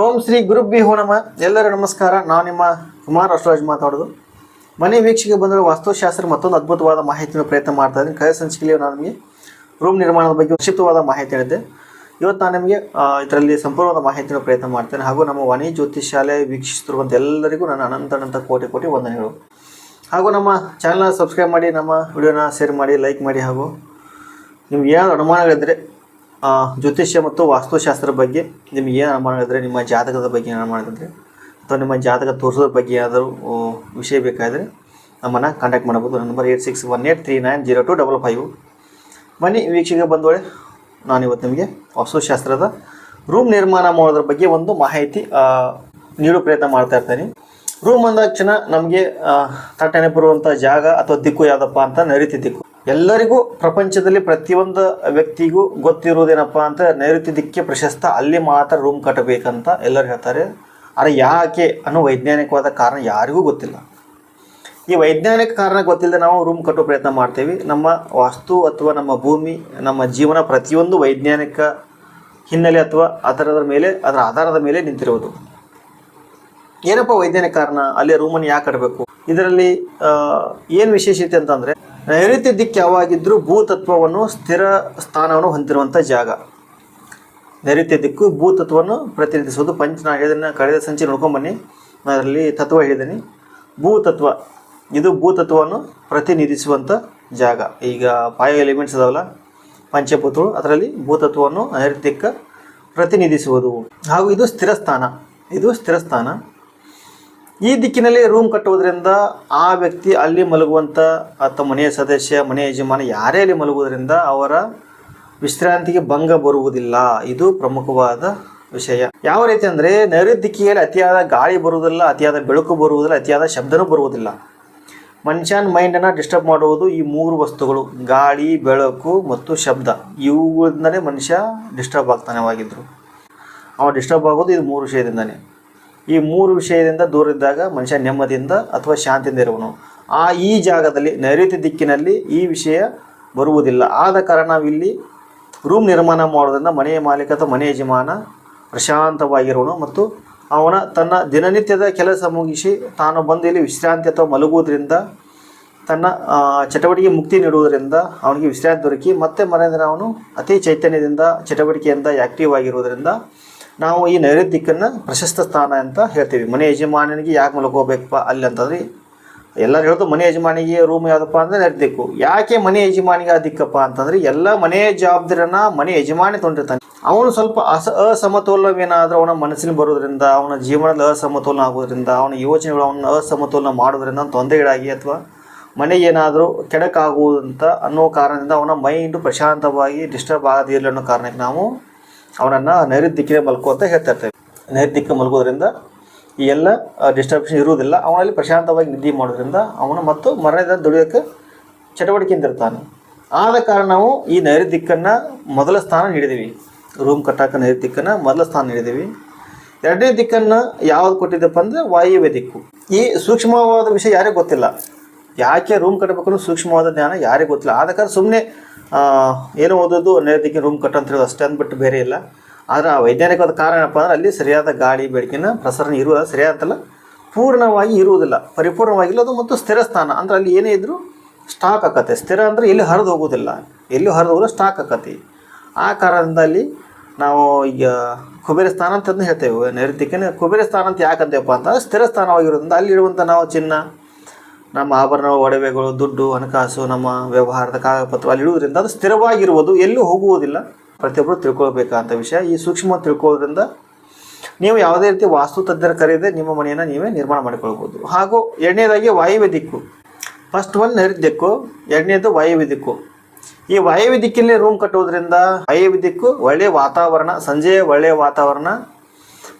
ಓಂ Shri ಗುರುಭ್ಯ B ನಮ. ಎಲ್ಲರೂ ನಮಸ್ಕಾರ. ನಾನು ನಿಮ್ಮ ಕುಮಾರ್ ಅಶ್ವರಾಜ್ ಮಾತಾಡೋದು. ಮನೆ ವೀಕ್ಷೆಗೆ ಬಂದರೆ ವಾಸ್ತುಶಾಸ್ತ್ರ ಮತ್ತೊಂದು ಅದ್ಭುತವಾದ ಮಾಹಿತಿಯನ್ನು ಪ್ರಯತ್ನ ಮಾಡ್ತಾ ಇದ್ದೀನಿ. ಕಳೆದ ಸಂಚಿಕೆಯಲ್ಲಿ ನಾನು ನಿಮಗೆ ರೂಮ್ ನಿರ್ಮಾಣದ ಬಗ್ಗೆ ಉಚಿತವಾದ ಮಾಹಿತಿ ಹೇಳಿದ್ದೆ. ಇವತ್ತು ನಾನು ನಿಮಗೆ ಇದರಲ್ಲಿ ಸಂಪೂರ್ಣವಾದ ಮಾಹಿತಿಯನ್ನು ಪ್ರಯತ್ನ ಮಾಡ್ತೇನೆ. ಹಾಗೂ ನಮ್ಮ ವಾಣಿ ಜ್ಯೋತಿಷ್ ಶಾಲೆ ವೀಕ್ಷಿಸುತ್ತಿರುವಂಥ ಎಲ್ಲರಿಗೂ ನನ್ನ ಅನಂತ ಅನಂತ ಕೋಟಿ ಕೋಟಿ ವಂದನೆಗಳು. ಹಾಗೂ ನಮ್ಮ ಚಾನಲ್ನ ಸಬ್ಸ್ಕ್ರೈಬ್ ಮಾಡಿ, ನಮ್ಮ ವಿಡಿಯೋನ ಶೇರ್ ಮಾಡಿ ಲೈಕ್ ಮಾಡಿ ಹಾಗೂ ನಿಮ್ಗೆ ಏನಾದರೂ ಅನುಮಾನಗಳಿದ್ದರೆ ಜ್ಯೋತಿಷ್ಯ ಮತ್ತು ವಾಸ್ತುಶಾಸ್ತ್ರ ಬಗ್ಗೆ ನಿಮ್ಗೆ ಏನು ಮಾಡಿದ್ರೆ ನಿಮ್ಮ ಜಾತಕದ ಬಗ್ಗೆ ಏನು ಮಾಡಿದ್ರೆ ಅಥವಾ ನಿಮ್ಮ ಜಾತಕ ತೋರಿಸೋದ್ರ ಬಗ್ಗೆ ಏನಾದರೂ ವಿಷಯ ಬೇಕಾದರೆ ನಮ್ಮನ್ನು ಕಾಂಟ್ಯಾಕ್ಟ್ ಮಾಡ್ಬೋದು. Number eight six one eight three nine zero two double five. ಬನ್ನಿ ವೀಕ್ಷಕ ನಾನು ಇವತ್ತು ನಿಮಗೆ ವಾಸ್ತುಶಾಸ್ತ್ರದ ರೂಮ್ ನಿರ್ಮಾಣ ಮಾಡೋದ್ರ ಬಗ್ಗೆ ಒಂದು ಮಾಹಿತಿ ನೀಡೋ ಪ್ರಯತ್ನ ಮಾಡ್ತಾ ಇರ್ತೀನಿ. ರೂಮ್ ಅಂದಾಕ್ಷಣ ನಮಗೆ ತಟ್ಟನೆ ಬರುವಂಥ ಜಾಗ ಅಥವಾ ದಿಕ್ಕು ಯಾವುದಪ್ಪ ಅಂತ ನರಿತಿ ದಿಕ್ಕು ಎಲ್ಲರಿಗೂ ಪ್ರಪಂಚದಲ್ಲಿ ಪ್ರತಿಯೊಂದು ವ್ಯಕ್ತಿಗೂ ಗೊತ್ತಿರುವುದೇನಪ್ಪ ಅಂತ ನೈಋತ್ಯ ದಿಕ್ಕೆ ಪ್ರಶಸ್ತ ಅಲ್ಲಿ ಮಾತ್ರ ರೂಮ್ ಕಟ್ಟಬೇಕಂತ ಎಲ್ಲರೂ ಹೇಳ್ತಾರೆ. ಆದರೆ ಯಾಕೆ ಅನ್ನೋ ವೈಜ್ಞಾನಿಕವಾದ ಕಾರಣ ಯಾರಿಗೂ ಗೊತ್ತಿಲ್ಲ. ಈ ವೈಜ್ಞಾನಿಕ ಕಾರಣ ಗೊತ್ತಿಲ್ಲದೆ ನಾವು ರೂಮ್ ಕಟ್ಟೋ ಪ್ರಯತ್ನ ಮಾಡ್ತೀವಿ. ನಮ್ಮ ವಾಸ್ತು ಅಥವಾ ನಮ್ಮ ಭೂಮಿ, ನಮ್ಮ ಜೀವನ ಪ್ರತಿಯೊಂದು ವೈಜ್ಞಾನಿಕ ಹಿನ್ನೆಲೆ ಅಥವಾ ಅದರದ ಮೇಲೆ, ಅದರ ಆಧಾರದ ಮೇಲೆ ನಿಂತಿರುವುದು. ಏನಪ್ಪ ವೈಜ್ಞಾನಿಕ ಕಾರಣ? ಅಲ್ಲಿ ರೂಮನ್ನು ಯಾಕೆ ಕಟ್ಟಬೇಕು? ಇದರಲ್ಲಿ ಏನು ವಿಶೇಷತೆ ಅಂತಂದರೆ ನೈಋತ್ಯ ದಿಕ್ಕು ಯಾವಾಗಿದ್ದರೂ ಭೂತತ್ವವನ್ನು ಸ್ಥಿರ ಸ್ಥಾನವನ್ನು ಹೊಂದಿರುವಂಥ ಜಾಗ. ನೈಋತ್ಯ ದಿಕ್ಕು ಭೂತತ್ವವನ್ನು ಪ್ರತಿನಿಧಿಸುವುದು. ಪಂಚ ನಾನು ಹೇಳಿದನ್ನು ಕಳೆದ ಸಂಚಿ ನೋಡ್ಕೊಂಬನ್ನಿ ನಾನು ಅದರಲ್ಲಿ ತತ್ವ ಹೇಳಿದ್ದೀನಿ ಭೂತತ್ವ, ಇದು ಭೂತತ್ವವನ್ನು ಪ್ರತಿನಿಧಿಸುವಂಥ ಜಾಗ. ಈಗ ಫೈವ್ ಎಲಿಮೆಂಟ್ಸ್ ಅದಾವಲ್ಲ, ಪಂಚಭೂತಗಳು, ಅದರಲ್ಲಿ ಭೂತತ್ವವನ್ನು ನೈಋತ್ಯಕ್ಕೆ ಪ್ರತಿನಿಧಿಸುವುದು. ಹಾಗೂ ಇದು ಸ್ಥಿರ ಸ್ಥಾನ. ಇದು ಸ್ಥಿರ ಸ್ಥಾನ. ಈ ದಿಕ್ಕಿನಲ್ಲಿ ರೂಮ್ ಕಟ್ಟುವುದರಿಂದ ಆ ವ್ಯಕ್ತಿ ಅಲ್ಲಿ ಮಲಗುವಂಥ ಅಥವಾ ಮನೆಯ ಸದಸ್ಯ, ಮನೆಯ ಯಜಮಾನ ಯಾರೇ ಅಲ್ಲಿ ಮಲಗುವುದರಿಂದ ಅವರ ವಿಶ್ರಾಂತಿಗೆ ಭಂಗ ಬರುವುದಿಲ್ಲ. ಇದು ಪ್ರಮುಖವಾದ ವಿಷಯ. ಯಾವ ರೀತಿ ಅಂದರೆ ನೈಋತ್ಯ ಅತಿಯಾದ ಗಾಳಿ ಬರುವುದಿಲ್ಲ, ಅತಿಯಾದ ಬೆಳಕು ಬರುವುದಿಲ್ಲ, ಅತಿಯಾದ ಶಬ್ದನೂ ಬರುವುದಿಲ್ಲ. ಮನುಷ್ಯನ ಮೈಂಡನ್ನು ಡಿಸ್ಟರ್ಬ್ ಮಾಡುವುದು ಈ ಮೂರು ವಸ್ತುಗಳು, ಗಾಳಿ, ಬೆಳಕು ಮತ್ತು ಶಬ್ದ. ಇವುಗಳಿಂದಲೇ ಮನುಷ್ಯ ಡಿಸ್ಟರ್ಬ್ ಆಗ್ತಾನೆ ಆಗಿದ್ರು ಅವ ಡಿಸ್ಟರ್ಬ್ ಆಗೋದು ಇದು ಮೂರು ವಿಷಯದಿಂದನೇ. ಈ ಮೂರು ವಿಷಯದಿಂದ ದೂರಿದ್ದಾಗ ಮನುಷ್ಯ ನೆಮ್ಮದಿಯಿಂದ ಅಥವಾ ಶಾಂತಿಯಿಂದ ಇರುವನು. ಆ ಈ ಜಾಗದಲ್ಲಿ ನೈಋತ್ಯ ದಿಕ್ಕಿನಲ್ಲಿ ಈ ವಿಷಯ ಬರುವುದಿಲ್ಲ. ಆದ ಕಾರಣ ನಾವಿಲ್ಲಿ ರೂಮ್ ನಿರ್ಮಾಣ ಮಾಡೋದರಿಂದ ಮನೆಯ ಮಾಲೀಕ ಅಥವಾ ಮನೆ ಯಜಮಾನ ಪ್ರಶಾಂತವಾಗಿರುವನು ಮತ್ತು ಅವನ ತನ್ನ ದಿನನಿತ್ಯದ ಕೆಲಸ ಮುಗಿಸಿ ತಾನು ಬಂದು ಇಲ್ಲಿ ವಿಶ್ರಾಂತಿ ಅಥವಾ ಮಲಗುವುದರಿಂದ ತನ್ನ ಚಟುವಟಿಕೆ ಮುಕ್ತಿ ನೀಡುವುದರಿಂದ ಅವನಿಗೆ ವಿಶ್ರಾಂತಿ ದೊರಕಿ ಮತ್ತೆ ಮನೆಯಿಂದ ಅವನು ಅತಿ ಚೈತನ್ಯದಿಂದ, ಚಟುವಟಿಕೆಯಿಂದ ಆ್ಯಕ್ಟಿವ್ ಆಗಿರುವುದರಿಂದ ನಾವು ಈ ನೈಋತ್ಯ ದಿಕ್ಕನ್ನು ಪ್ರಶಸ್ತ ಸ್ಥಾನ ಅಂತ ಹೇಳ್ತೀವಿ. ಮನೆ ಯಜಮಾನನಿಗೆ ಯಾಕೆ ಮಲಗೋಬೇಕಪ್ಪ ಅಲ್ಲಿ ಅಂತಂದ್ರೆ, ಎಲ್ಲರೂ ಹೇಳೋದು ಮನೆ ಯಜಮಾನಿಗೆ ರೂಮ್ ಯಾವುದಪ್ಪ ಅಂದರೆ ನೈಋತ್ಯ ದಿಕ್ಕು ಯಾಕೆ ಮನೆ ಯಜಮಾನಿಗೆ ಆ ದಿಕ್ಕಪ್ಪ ಅಂತಂದ್ರೆ, ಎಲ್ಲ ಮನೆಯ ಜವಾಬ್ದಾರಿನ ಮನೆ ಯಜಮಾನಿ ತೊಂದಿರ್ತಾನೆ ಅವನು ಸ್ವಲ್ಪ ಅಸ, ಅಸಮತೋಲನವೇನಾದರೂ ಅವನ ಮನಸ್ಸಿನ ಬರೋದ್ರಿಂದ, ಅವನ ಜೀವನದಲ್ಲಿ ಅಸಮತೋಲನ ಆಗೋದ್ರಿಂದ, ಅವನ ಯೋಚನೆಗಳು ಅವನ ಅಸಮತೋಲನ ಮಾಡೋದ್ರಿಂದ ತೊಂದರೆಗಳಾಗಿ ಅಥವಾ ಮನೆಗೆ ಏನಾದರೂ ಕೆಡಕಾಗುವುದಂತ ಅನ್ನೋ ಕಾರಣದಿಂದ ಅವನ ಮೈಂಡು ಪ್ರಶಾಂತವಾಗಿ ಡಿಸ್ಟರ್ಬ್ ಆಗದಿರಲಿ ಅನ್ನೋ ಕಾರಣಕ್ಕೆ ನಾವು ಅವನನ್ನು ನೈಋತ್ಯ ದಿಕ್ಕಿನ ಮಲ್ಕೋ ಅಂತ ಹೇಳ್ತಾ ಇರ್ತೇವೆ ದಿಕ್ಕು ಮಲ್ಕೋದ್ರಿಂದ ಈ ಎಲ್ಲ ಡಿಸ್ಟರ್ಬೆನ್ಸ್ ಇರುವುದಿಲ್ಲ. ಅವನಲ್ಲಿ ಪ್ರಶಾಂತವಾಗಿ ನಿದ್ದೆ ಮಾಡೋದ್ರಿಂದ ಅವನು ಮತ್ತು ಮರಣದ ದುಡಿಯೋಕ್ಕೆ ಚಟುವಟಿಕೆಯಿಂದ ಇರ್ತಾನೆ. ಆದ ಕಾರಣ ನಾವು ಈ ನೈಋತ್ಯ ದಿಕ್ಕನ್ನು ಮೊದಲ ಸ್ಥಾನ ನೀಡಿದ್ದೀವಿ. ರೂಮ್ ಕಟ್ಟಾಕ ನೈಋತ್ಯ ದಿಕ್ಕನ್ನು ಮೊದಲ ಸ್ಥಾನ ನೀಡಿದ್ದೀವಿ. ಎರಡನೇ ದಿಕ್ಕನ್ನು ಯಾವ್ದು ಕೊಟ್ಟಿದ್ದಪ್ಪ ಅಂದರೆ ವಾಯುವ್ಯ ದಿಕ್ಕು. ಈ ಸೂಕ್ಷ್ಮವಾದ ವಿಷಯ ಯಾರಿಗೂ ಗೊತ್ತಿಲ್ಲ. ಯಾಕೆ ರೂಮ್ ಕಟ್ಟಬೇಕು ಸೂಕ್ಷ್ಮವಾದ ಜ್ಞಾನ ಯಾರಿಗೂ ಗೊತ್ತಿಲ್ಲ. ಆದ ಕಾರಣ ಸುಮ್ಮನೆ ಏನೋ ಓದೋದು ನೈಋತ್ಯಕ್ಕೆ ರೂಮ್ ಅಂತ ಹೇಳೋದು ಅಷ್ಟೇ ಅಂದ್ಬಿಟ್ಟು ಬೇರೆ ಇಲ್ಲ. ಆದರೆ ಆ ವೈಜ್ಞಾನಿಕವಾದ ಕಾರಣ ಏನಪ್ಪ ಅಂದ್ರೆ ಅಲ್ಲಿ ಸರಿಯಾದ ಗಾಳಿ, ಬೆಳಕಿನ ಪ್ರಸರಣ ಇರುವ ಸರಿಯಾದಲ್ಲ ಪೂರ್ಣವಾಗಿ ಇರುವುದಿಲ್ಲ. ಪರಿಪೂರ್ಣವಾಗಿಲ್ಲ, ಅದು ಮತ್ತು ಸ್ಥಿರ ಸ್ಥಾನ. ಅಂದ್ರೆ ಅಲ್ಲಿ ಏನೇ ಇದ್ದರೂ ಸ್ಟಾಕ್ ಆಕತ್ತೆ. ಸ್ಥಿರ ಅಂದರೆ ಎಲ್ಲಿ ಹರಿದು ಹೋಗೋದಿಲ್ಲ. ಎಲ್ಲಿ ಹರಿದು ಹೋಗೋದು ಸ್ಟಾಕ್ ಆಕತಿ ಆ ಕಾರಣದಿಂದ ಅಲ್ಲಿ ನಾವು ಈಗ ಕುಬೇರ ಸ್ಥಾನ ಅಂತಂದು ಹೇಳ್ತೇವೆ. ನೈಋತ್ಯಕ್ಕೆ ಕುಬೇರ ಸ್ಥಾನ ಅಂತ ಯಾಕಂತೇವಪ್ಪ ಅಂತಂದ್ರೆ ಸ್ಥಿರ ಸ್ಥಾನವಾಗಿರೋದ್ರಿಂದ ಅಲ್ಲಿ ಇರುವಂಥ ನಾವು ಚಿನ್ನ ನಮ್ಮ ಆಭರಣ ಒಡವೆಗಳು, ದುಡ್ಡು, ಹಣಕಾಸು, ನಮ್ಮ ವ್ಯವಹಾರದ ಕಾಗದಪತ್ರ ಅಲ್ಲಿ ಇಡುವುದರಿಂದ ಅದು ಸ್ಥಿರವಾಗಿರುವುದು. ಎಲ್ಲೂ ಹೋಗುವುದಿಲ್ಲ. ಪ್ರತಿಯೊಬ್ಬರು ತಿಳ್ಕೊಳ್ಬೇಕಾದಂಥ ವಿಷಯ. ಈ ಸೂಕ್ಷ್ಮ ತಿಳ್ಕೊಳ್ಳೋದ್ರಿಂದ ನೀವು ಯಾವುದೇ ರೀತಿ ವಾಸ್ತು ತಜ್ಞರ ಕರೆಯದೆ ನಿಮ್ಮ ಮನೆಯನ್ನು ನೀವೇ ನಿರ್ಮಾಣ ಮಾಡಿಕೊಳ್ಬೋದು. ಹಾಗೂ ಎರಡನೇದಾಗಿ ವಾಯುವ್ಯ ದಿಕ್ಕು. ಫಸ್ಟ್ ಒನ್ ನೈಋತ್ಯ ಎರಡನೇದು ವಾಯುವ್ಯ ದಿಕ್ಕು. ಈ ವಾಯುವ್ಯ ರೂಮ್ ಕಟ್ಟುವುದರಿಂದ ವಾಯುವ್ಯ ದಿಕ್ಕು ಒಳ್ಳೆಯ ವಾತಾವರಣ, ಸಂಜೆಯ ಒಳ್ಳೆಯ ವಾತಾವರಣ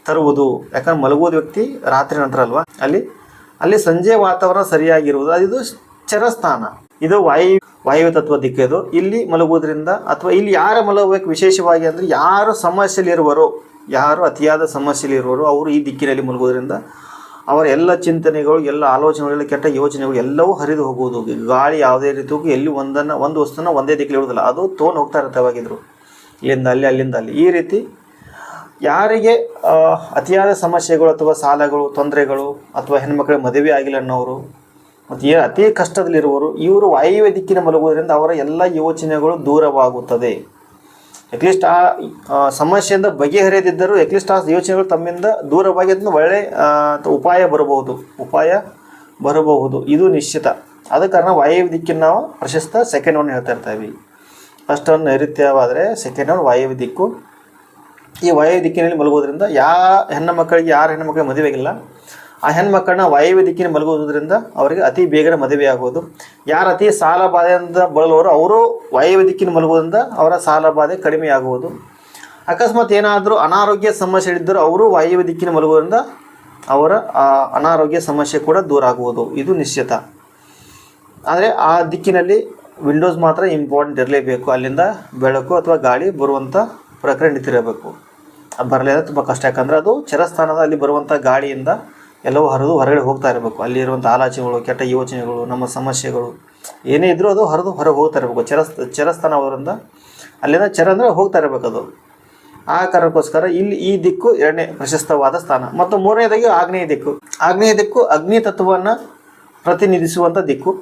ತರುವುದು. ಯಾಕಂದ್ರೆ ಮಲಗುವುದು ವ್ಯಕ್ತಿ ರಾತ್ರಿ ನಂತರ ಅಲ್ವಾ? ಅಲ್ಲಿ ಅಲ್ಲಿ ಸಂಜೆ ವಾತಾವರಣ ಸರಿಯಾಗಿರುವುದು. ಅದು ಚರಸ್ಥಾನ. ಇದು ವಾಯು ವಾಯು ತತ್ವ ದಿಕ್ಕಿದು ಇಲ್ಲಿ ಮಲಗುವುದರಿಂದ ಅಥವಾ ಇಲ್ಲಿ ಯಾರು ಮಲಗಬೇಕು ವಿಶೇಷವಾಗಿ ಅಂದರೆ ಯಾರು ಸಮಸ್ಯೆಲಿರುವರೋ ಯಾರು ಅತಿಯಾದ ಸಮಸ್ಯೆಲಿರುವರೋ ಅವರು ಈ ದಿಕ್ಕಿನಲ್ಲಿ ಮಲಗುವುದರಿಂದ ಅವರ ಎಲ್ಲ ಚಿಂತನೆಗಳು, ಎಲ್ಲ ಆಲೋಚನೆಗಳು ಕೆಟ್ಟ ಯೋಚನೆಗಳು ಎಲ್ಲವೂ ಹರಿದು ಹೋಗುವುದು. ಗಾಳಿ ಯಾವುದೇ ರೀತಿಗೂ ಎಲ್ಲಿ ಒಂದನ್ನು, ಒಂದು ವಸ್ತುನ ಒಂದೇ ದಿಕ್ಕಲ್ಲಿ ಇಡುವುದಿಲ್ಲ ಅದು ತೋನ್ ಹೋಗ್ತಾ ಇರ್ತವಾಗಿದ್ರು ಇಲ್ಲಿಂದ ಅಲ್ಲಿ, ಅಲ್ಲಿಂದ ಅಲ್ಲಿ. ಈ ರೀತಿ ಯಾರಿಗೆ ಅತಿಯಾದ ಸಮಸ್ಯೆಗಳು ಅಥವಾ ಸಾಲಗಳು, ತೊಂದರೆಗಳು ಅಥವಾ ಹೆಣ್ಮಕ್ಳಿಗೆ ಮದುವೆ ಆಗಿಲ್ಲ ಅನ್ನೋರು ಮತ್ತು ಏನು ಅತಿ ಕಷ್ಟದಲ್ಲಿರುವವರು, ಇವರು ವಾಯುವ್ಯ ದಿಕ್ಕಿನ ಮಲಗುವುದರಿಂದ ಅವರ ಎಲ್ಲ ಯೋಚನೆಗಳು ದೂರವಾಗುತ್ತದೆ. ಅಟ್ಲೀಸ್ಟ್ ಆ ಸಮಸ್ಯೆಯಿಂದ ಬಗೆಹರಿಯದಿದ್ದರೂ ಅಟ್ಲೀಸ್ಟ್ ಆ ಯೋಚನೆಗಳು ತಮ್ಮಿಂದ ದೂರವಾಗಿ ಅದನ್ನು ಒಳ್ಳೆ ಉಪಾಯ ಬರಬಹುದು. ಉಪಾಯ ಬರಬಹುದು. ಇದು ನಿಶ್ಚಿತ. ಆದ ಕಾರಣ ವಾಯುವ್ಯ ದಿಕ್ಕಿನ ನಾವು ಪ್ರಶಸ್ತ ಸೆಕೆಂಡ್ ಒನ್ ಹೇಳ್ತಾ ಇರ್ತೀವಿ. ಫಸ್ಟ್ ಒನ್ ನೈಋತ್ಯವಾದರೆ ಸೆಕೆಂಡ್ ಒನ್ ವಾಯುವ್ಯ ದಿಕ್ಕು ಈ ವಯ ದಿಕ್ಕಿನಲ್ಲಿ ಮಲಗೋದ್ರಿಂದ ಯಾ ಹೆಣ್ಣು ಮಕ್ಕಳಿಗೆ ಯಾರು ಹೆಣ್ಣು ಮಕ್ಕಳಿಗೆ ಮದುವೆಗಿಲ್ಲ ಆ ಹೆಣ್ಮಕ್ಕಳನ್ನ ವಾಯುವ್ಯ ದಿಕ್ಕಿನ ಮಲಗೋದ್ರಿಂದ ಅವರಿಗೆ ಅತಿ ಬೇಗನೆ ಮದುವೆ ಆಗೋದು ಯಾರು ಅತಿ ಸಾಲ ಬಾಧೆಯಿಂದ ಬಳಲುವರು ಅವರು ವಾಯುವ್ಯ ದಿಕ್ಕಿನ ಮಲಗೋದ್ರಿಂದ ಅವರ ಸಾಲ ಬಾಧೆ ಕಡಿಮೆ ಆಗುವುದು. ಅಕಸ್ಮಾತ್ ಏನಾದರೂ ಅನಾರೋಗ್ಯ ಸಮಸ್ಯೆ ಇದ್ದರೂ ಅವರು ವಾಯುವ್ಯ ದಿಕ್ಕಿನ ಮಲಗೋದ್ರಿಂದ ಅವರ, ಆ ಅನಾರೋಗ್ಯ ಸಮಸ್ಯೆ ಕೂಡ ದೂರ ಆಗುವುದು. ಇದು ನಿಶ್ಚಿತ. ಆದರೆ ಆ ದಿಕ್ಕಿನಲ್ಲಿ ವಿಂಡೋಸ್ ಮಾತ್ರ ಇಂಪಾರ್ಟೆಂಟ್ ಇರಲೇಬೇಕು. ಅಲ್ಲಿಂದ ಬೆಳಕು ಅಥವಾ ಗಾಳಿ ಬರುವಂಥ ಪ್ರಕ್ರಿಯೆ ನಿಂತಿರಬೇಕು ಅದು ಬರಲಿಲ್ಲ ತುಂಬ ಕಷ್ಟ. ಯಾಕಂದರೆ ಅದು ಚರಸ್ಥಾನದ ಅಲ್ಲಿ ಬರುವಂಥ ಗಾಳಿಯಿಂದ ಎಲ್ಲವೂ ಹರಿದು ಹೊರಗಡೆ ಹೋಗ್ತಾ ಇರಬೇಕು. ಅಲ್ಲಿರುವಂಥ ಆಲೋಚನೆಗಳು ಕೆಟ್ಟ ಯೋಚನೆಗಳು ನಮ್ಮ ಸಮಸ್ಯೆಗಳು ಏನೇ ಇದ್ದರೂ ಅದು ಹರಿದು ಹೊರಗೆ ಹೋಗ್ತಾ ಇರಬೇಕು. ಚರಸ್ ಚರಸ್ಥಾನ ಅವರಿಂದ ಅಲ್ಲಿಂದ ಚರ ಅಂದರೆ ಹೋಗ್ತಾ ಇರಬೇಕು ಅದು. ಆ ಕಾರಣಕ್ಕೋಸ್ಕರ ಇಲ್ಲಿ ಈ ದಿಕ್ಕು ಎರಡನೇ ಪ್ರಶಸ್ತವಾದ ಸ್ಥಾನ. ಮತ್ತು ಮೂರನೇದಾಗಿ ಆಗ್ನೇಯ ದಿಕ್ಕು. ಆಗ್ನೇಯ ದಿಕ್ಕು ಅಗ್ನಿ ತತ್ವವನ್ನು ಪ್ರತಿನಿಧಿಸುವಂಥ ದಿಕ್ಕು.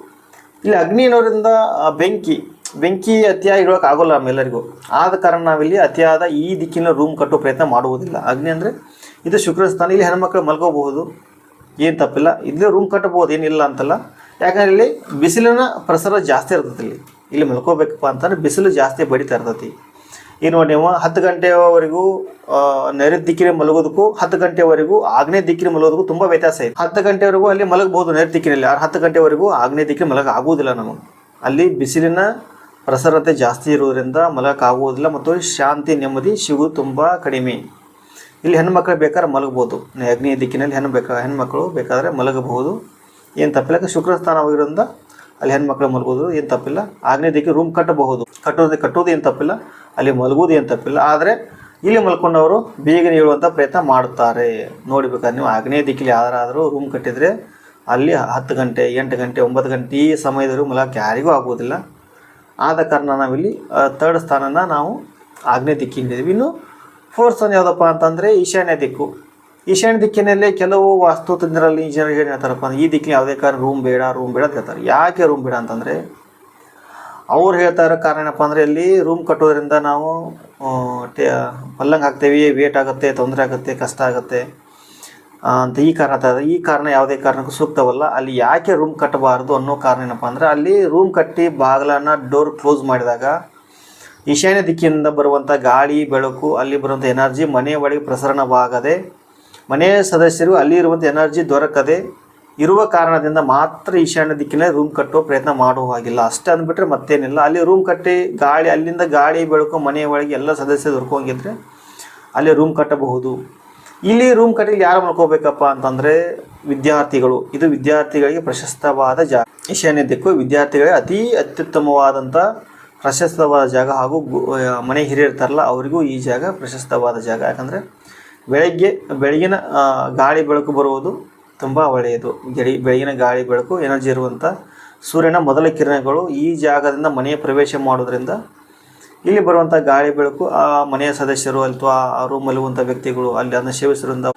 ಇಲ್ಲಿ ಅಗ್ನಿ ಅನ್ನೋದ್ರಿಂದ ಆ, ಬೆಂಕಿ ಬೆಂಕಿ ಅತಿಯಾಗಿ ಇಡೋಕೆ ಆಗೋಲ್ಲ ನಮ್ಮೆಲ್ಲರಿಗೂ ಆದ ಕಾರಣ ನಾವಿಲ್ಲಿ ಅತಿಯಾದ ಈ ದಿಕ್ಕಿನ ರೂಮ್ ಕಟ್ಟೋ ಪ್ರಯತ್ನ ಮಾಡುವುದಿಲ್ಲ. ಅಗ್ನಿ ಅಂದರೆ ಇದು ಶುಕ್ರ ಸ್ಥಾನ, ಇಲ್ಲಿ ಹೆಣ್ಮಕ್ಳು ಮಲ್ಕೋಬಹುದು ಏನು ತಪ್ಪಿಲ್ಲ. ಇಲ್ಲಿ ರೂಮ್ ಕಟ್ಟಬಹುದು, ಏನಿಲ್ಲ ಅಂತಲ್ಲ. ಯಾಕಂದ್ರೆ ಇಲ್ಲಿ ಬಿಸಿಲಿನ ಪ್ರಸರ ಜಾಸ್ತಿ ಇರ್ತದೆ ಇಲ್ಲಿ. ಇಲ್ಲಿ ಮಲ್ಕೋಬೇಕಪ್ಪ ಅಂತಂದ್ರೆ ಬಿಸಿಲು ಜಾಸ್ತಿ ಬಡಿತಾ ಇರ್ತೈತಿ ಈಗ ನೋಡಿ ನೀವು ಹತ್ತು ಗಂಟೆವರೆಗೂ ನೈಋತ್ಯ ದಿಕ್ಕಿನ ಮಲಗೋದಕ್ಕೂ, ಹತ್ತು ಗಂಟೆವರೆಗೂ ಆಗ್ನೇಯ ದಿಕ್ಕಿನ ಮಲಗೋದಕ್ಕೂ ತುಂಬ ವ್ಯತ್ಯಾಸ ಇದೆ. ಹತ್ತು ಗಂಟೆವರೆಗೂ ಅಲ್ಲಿ ಮಲಗಬಹುದು ನೈಋತ್ಯ ದಿಕ್ಕಿನಲ್ಲಿ. ಆರು ಹತ್ತು ಗಂಟೆವರೆಗೂ ಆಗ್ನೇಯ ದಿಕ್ಕಿನ ಮಲಗ ಆಗುವುದಿಲ್ಲ ನಮಗೆ. ಅಲ್ಲಿ ಬಿಸಿಲಿನ ಪ್ರಸರತೆ ಜಾಸ್ತಿ ಇರುವುದರಿಂದ ಮಲಗಕ್ಕಾಗುವುದಿಲ್ಲ ಮತ್ತು ಶಾಂತಿ, ನೆಮ್ಮದಿ ಶಿವು ತುಂಬ ಕಡಿಮೆ. ಇಲ್ಲಿ ಹೆಣ್ಮಕ್ಳು ಬೇಕಾದ್ರೆ ಮಲಗಬಹುದು ಅಗ್ನಿಯ ದಿಕ್ಕಿನಲ್ಲಿ ಹೆಣ್ಣು ಬೇಕಾ, ಹೆಣ್ಮಕ್ಳು ಬೇಕಾದರೆ ಮಲಗಬಹುದು. ಏನು ತಪ್ಪಿಲ್ಲ. ಶುಕ್ರ ಸ್ಥಾನವಾಗಿರೋದ್ರಿಂದ ಅಲ್ಲಿ ಹೆಣ್ಮಕ್ಳು ಮಲಗೋದು ಏನು ತಪ್ಪಿಲ್ಲ. ಆಗ್ನೇಯ ದಿಕ್ಕಿ ರೂಮ್ ಕಟ್ಟಬಹುದು. ಕಟ್ಟೋದು ಕಟ್ಟೋದು ಏನು ತಪ್ಪಿಲ್ಲ. ಅಲ್ಲಿ ಮಲಗೋದು ಏನು ತಪ್ಪಿಲ್ಲ. ಆದರೆ ಇಲ್ಲಿ ಮಲ್ಕೊಂಡವರು ಬೇಗನೆ ಹೇಳುವಂಥ ಪ್ರಯತ್ನ ಮಾಡುತ್ತಾರೆ. ನೋಡ್ಬೇಕಾದ್ರೆ ನೀವು ಆಗ್ನೇಯ ದಿಕ್ಕಿಲಿ ಯಾರಾದರೂ ರೂಮ್ ಕಟ್ಟಿದರೆ ಅಲ್ಲಿ ಹತ್ತು ಗಂಟೆ, ಎಂಟು ಗಂಟೆ, ಒಂಬತ್ತು ಗಂಟೆ ಈ ಸಮಯದವರೆಗೂ ಮಲಕ್ಕೆ ಯಾರಿಗೂ ಆಗುವುದಿಲ್ಲ. ಆದ ಕಾರಣ ನಾವಿಲ್ಲಿ ತರ್ಡ್ ಸ್ಥಾನನ ನಾವು ಆಗ್ನೇಯ ದಿಕ್ಕಿಂದಿದ್ದೀವಿ ಇನ್ನು ಫೋರ್ತ್ ಸ್ಥಾನ ಯಾವುದಪ್ಪ ಅಂತಂದರೆ ಈಶಾನ್ಯ ದಿಕ್ಕು. ಈಶಾನ್ಯ ದಿಕ್ಕಿನಲ್ಲೇ ಕೆಲವು ವಾಸ್ತು ತಜ್ಞರಲ್ಲಿ ಇಂಜಿನಿಯರ್ ಏನು ಹೇಳ್ತಾರಪ್ಪ ಅಂದ್ರೆ, ಈ ದಿಕ್ಕಿನ ಯಾವುದೇ ಕಾರಣ ರೂಮ್ ಬೇಡ ರೂಮ್ ಬೇಡ ಅಂತ ಹೇಳ್ತಾರೆ. ಯಾಕೆ ರೂಮ್ ಬೇಡ ಅಂತಂದರೆ, ಅವ್ರು ಹೇಳ್ತಾ ಇರೋ ಕಾರಣ ಏನಪ್ಪ ಅಂದರೆ, ಇಲ್ಲಿ ರೂಮ್ ಕಟ್ಟೋದ್ರಿಂದ ನಾವು ಟೇ ಪಲ್ಲಂಗ್ ಹಾಕ್ತೇವೆ ವೇಟ್ ಆಗುತ್ತೆ, ತೊಂದರೆ ಆಗುತ್ತೆ, ಕಷ್ಟ ಆಗುತ್ತೆ. ಅಂತ ಈ ಕಾರಣ ಈ ಕಾರಣ ಯಾವುದೇ ಕಾರಣಕ್ಕೂ ಸೂಕ್ತವಲ್ಲ. ಅಲ್ಲಿ ಯಾಕೆ ರೂಮ್ ಕಟ್ಟಬಾರ್ದು ಅನ್ನೋ ಕಾರಣ ಏನಪ್ಪ ಅಂದರೆ, ಅಲ್ಲಿ ರೂಮ್ ಕಟ್ಟಿ ಬಾಗಿಲನ್ನು ಡೋರ್ ಕ್ಲೋಸ್ ಮಾಡಿದಾಗ ಈಶಾನ್ಯ ದಿಕ್ಕಿನಿಂದ ಬರುವಂಥ ಗಾಳಿ, ಬೆಳಕು, ಅಲ್ಲಿ ಬರುವಂಥ ಎನರ್ಜಿ ಮನೆಯ ಒಳಗೆ ಪ್ರಸರಣವಾಗದೆ ಮನೆಯ ಸದಸ್ಯರು ಅಲ್ಲಿ ಇರುವಂಥ ಎನರ್ಜಿ ದೊರಕದೆ ಇರುವ ಕಾರಣದಿಂದ ಮಾತ್ರ ಈಶಾನ್ಯ ದಿಕ್ಕಿನ ರೂಮ್ ಕಟ್ಟುವ ಪ್ರಯತ್ನ ಮಾಡುವ ಹಾಗಿಲ್ಲ. ಅಷ್ಟೇ ಅಂದ್ಬಿಟ್ರೆ ಮತ್ತೇನಿಲ್ಲ. ಅಲ್ಲಿ ರೂಮ್ ಕಟ್ಟಿ ಗಾಳಿ, ಅಲ್ಲಿಂದ ಗಾಳಿ, ಬೆಳಕು ಮನೆಯ ಒಳಗೆ ಎಲ್ಲ ಸದಸ್ಯರು ದೊರಕೋಂಗಿದ್ರೆ ಅಲ್ಲಿ ರೂಮ್ ಕಟ್ಟಬಹುದು. ಇಲ್ಲಿ ರೂಮ್ ಕಟ್ಟಿ ಯಾರು ಮಲ್ಕೋಬೇಕಪ್ಪ ಅಂತಂದರೆ ವಿದ್ಯಾರ್ಥಿಗಳು. ಇದು ವಿದ್ಯಾರ್ಥಿಗಳಿಗೆ ಪ್ರಶಸ್ತವಾದ ಜಾಗ. ಈಶಾನ್ಯ ದಿಕ್ಕು ವಿದ್ಯಾರ್ಥಿಗಳಿಗೆ ಅತಿ ಅತ್ಯುತ್ತಮವಾದಂಥ ಪ್ರಶಸ್ತವಾದ ಜಾಗ ಹಾಗೂ ಮನೆ ಹಿರಿಯರ್ತಾರಲ್ಲ ಅವರಿಗೂ ಈ ಜಾಗ ಪ್ರಶಸ್ತವಾದ ಜಾಗ. ಯಾಕಂದ್ರೆ ಬೆಳಗ್ಗೆ, ಬೆಳಗಿನ ಗಾಳಿ ಬೆಳಕು ಬರುವುದು ತುಂಬ ಒಳ್ಳೆಯದು. ಗೆಡಿ ಬೆಳಗಿನ ಗಾಳಿ ಬೆಳಕು, ಎನರ್ಜಿ ಇರುವಂಥ ಸೂರ್ಯನ ಮೊದಲ ಕಿರಣಗಳು ಈ ಜಾಗದಿಂದ ಮನೆಯ ಪ್ರವೇಶ ಮಾಡೋದ್ರಿಂದ ಇಲ್ಲಿ ಬರುವಂಥ ಗಾಳಿ ಬೆಳಕು ಆ ಮನೆಯ ಸದಸ್ಯರು ಅಥವಾ ಆ ರೂಮ್ ಮಲಗುವಂಥ ವ್ಯಕ್ತಿಗಳು ಅಲ್ಲಿ ಅದನ್ನು ಸೇವಿಸೋದ್ರಿಂದ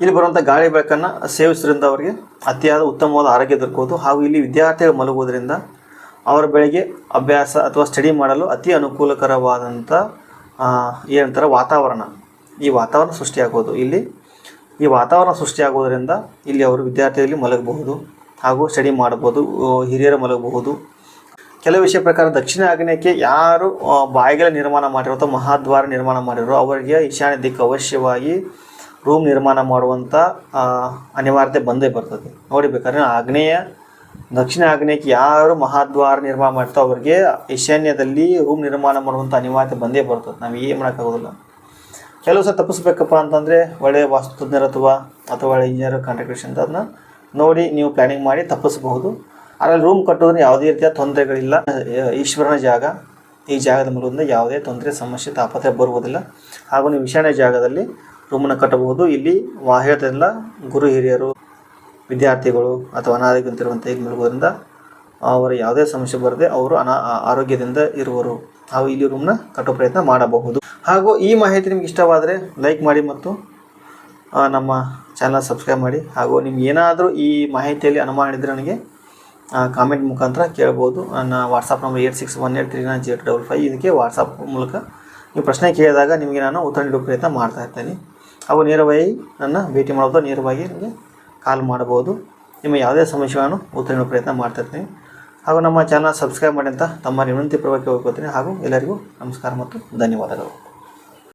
ಇಲ್ಲಿ ಬರುವಂಥ ಗಾಳಿ ಬೆಳಕನ್ನು ಸೇವಿಸೋದ್ರಿಂದ ಅವರಿಗೆ ಅತಿಯಾದ ಉತ್ತಮವಾದ ಆರೋಗ್ಯ ದೊರಕುವುದು. ಹಾಗೂ ಇಲ್ಲಿ ವಿದ್ಯಾರ್ಥಿಗಳು ಮಲಗುವುದರಿಂದ ಅವರ ಬೆಳಗ್ಗೆ ಅಭ್ಯಾಸ ಅಥವಾ ಸ್ಟಡಿ ಮಾಡಲು ಅತಿ ಅನುಕೂಲಕರವಾದಂಥ ಏನಂತಾರೆ ವಾತಾವರಣ. ಈ ವಾತಾವರಣ ಸೃಷ್ಟಿಯಾಗೋದು ಇಲ್ಲಿ ಈ ವಾತಾವರಣ ಸೃಷ್ಟಿಯಾಗೋದರಿಂದ ಇಲ್ಲಿ ಅವರು ವಿದ್ಯಾರ್ಥಿಯಲ್ಲಿ ಮಲಗಬಹುದು ಹಾಗೂ ಸ್ಟಡಿ ಮಾಡಬಹುದು. ಹಿರಿಯರು ಮಲಗಬಹುದು. ಕೆಲವು ವಿಷಯ ಪ್ರಕಾರ ದಕ್ಷಿಣ ಆಗ್ನೇಯಕ್ಕೆ ಯಾರು ಬಾಯಿಗಳ ನಿರ್ಮಾಣ ಮಾಡಿರೋ ಅಥವಾ ಮಹಾದ್ವಾರ ನಿರ್ಮಾಣ ಮಾಡಿರೋ ಅವರಿಗೆ ಈಶಾನ್ಯ ದಿಕ್ಕು ಅವಶ್ಯವಾಗಿ ರೂಮ್ ನಿರ್ಮಾಣ ಮಾಡುವಂಥ ಅನಿವಾರ್ಯತೆ ಬಂದೇ ಬರ್ತದೆ. ನೋಡಿಬೇಕಾದ್ರೆ ಆಗ್ನೇಯ, ದಕ್ಷಿಣ ಆಗ್ನೇಯಕ್ಕೆ ಯಾರು ಮಹಾದ್ವಾರ ನಿರ್ಮಾಣ ಮಾಡ್ತಾರೋ ಅವರಿಗೆ ಈಶಾನ್ಯದಲ್ಲಿ ರೂಮ್ ನಿರ್ಮಾಣ ಮಾಡುವಂಥ ಅನಿವಾರ್ಯತೆ ಬಂದೇ ಬರ್ತದೆ. ನಾವು ಏನು ಮಾಡೋಕ್ಕಾಗೋದಿಲ್ಲ. ಕೆಲವು ಸಹ ತಪ್ಪಿಸ್ಬೇಕಪ್ಪ ಅಂತಂದರೆ ಒಳ್ಳೆಯ ವಾಸ್ತುತಜ್ಞರು ಅಥವಾ ಅಥವಾ ಒಳ್ಳೆಯ ಇಂಜಿನಿಯರ್ ಕಾಂಟ್ರಾಕ್ಟೇಷನ್ ಅದನ್ನ ನೋಡಿ ನೀವು ಪ್ಲ್ಯಾನಿಂಗ್ ಮಾಡಿ ತಪ್ಪಿಸ್ಬಹುದು. ಅದರಲ್ಲಿ ರೂಮ್ ಕಟ್ಟೋದ್ರೆ ಯಾವುದೇ ರೀತಿಯ ತೊಂದರೆಗಳಿಲ್ಲ. ಈಶ್ವರನ ಜಾಗ, ಈ ಜಾಗದ ಮೂಲದಿಂದ ಯಾವುದೇ ತೊಂದರೆ, ಸಮಸ್ಯೆ ತಾಪತ್ರೆ ಬರುವುದಿಲ್ಲ. ಹಾಗೂ ನೀವು ಈಶಾನ್ಯ ಜಾಗದಲ್ಲಿ ರೂಮನ್ನು ಕಟ್ಟಬಹುದು. ಇಲ್ಲಿ ವಾಹ್ಯತೆಲ್ಲ ಗುರು ಹಿರಿಯರು, ವಿದ್ಯಾರ್ಥಿಗಳು ಅಥವಾ ಅನಾರೋಗ್ಯಂತಿರುವಂಥ ಇಲ್ಲಿ ಮಲಗೋದ್ರಿಂದ ಅವರ ಯಾವುದೇ ಸಮಸ್ಯೆ ಬರದೆ ಅವರು ಅನಾ ಆರೋಗ್ಯದಿಂದ ಇರುವರು. ಹಾಗೂ ಇಲ್ಲಿ ರೂಮ್ನ ಕಟ್ಟೋ ಪ್ರಯತ್ನ ಮಾಡಬಹುದು. ಹಾಗೂ ಈ ಮಾಹಿತಿ ನಿಮ್ಗೆ ಇಷ್ಟವಾದರೆ ಲೈಕ್ ಮಾಡಿ ಮತ್ತು ನಮ್ಮ ಚಾನಲ್ ಸಬ್ಸ್ಕ್ರೈಬ್ ಮಾಡಿ. ಹಾಗೂ ನಿಮ್ಗೆ ಏನಾದರೂ ಈ ಮಾಹಿತಿಯಲ್ಲಿ ಅನುಮಾನ ಇದ್ದರೆ ನನಗೆ ಕಾಮೆಂಟ್ ಮುಖಾಂತರ ಕೇಳ್ಬೋದು. ನನ್ನ WhatsApp number eight six one eight three nine zero double five ಇದಕ್ಕೆ ವಾಟ್ಸಪ್ ಮೂಲಕ ನೀವು ಪ್ರಶ್ನೆ ಕೇಳಿದಾಗ ನಿಮಗೆ ನಾನು ಉತ್ತರ ನೀಡುವ ಪ್ರಯತ್ನ ಮಾಡ್ತಾ ಇರ್ತೇನೆ. ಹಾಗೂ ನೇರವಾಗಿ ನನ್ನ ಭೇಟಿ ಮಾಡೋದು ನೇರವಾಗಿ ನಿಮಗೆ ಕಾಲ್ ಮಾಡ್ಬೋದು ನಿಮ್ಮ ಯಾವುದೇ ಸಮಸ್ಯೆಗಳನ್ನು ಉತ್ತರ ನೀಡುವ ಪ್ರಯತ್ನ ಮಾಡ್ತಾಯಿರ್ತೀನಿ ಹಾಗೂ ನಮ್ಮ ಚಾನಲ್ ಸಬ್ಸ್ಕ್ರೈಬ್ ಮಾಡಿ ಅಂತ ತಮ್ಮ ವಿನಂತಿ ಪೂರ್ವಕ್ಕೆ ಹೋಗ್ಕೋತೀನಿ ಹಾಗೂ ಎಲ್ಲರಿಗೂ ನಮಸ್ಕಾರ ಮತ್ತು ಧನ್ಯವಾದಗಳು.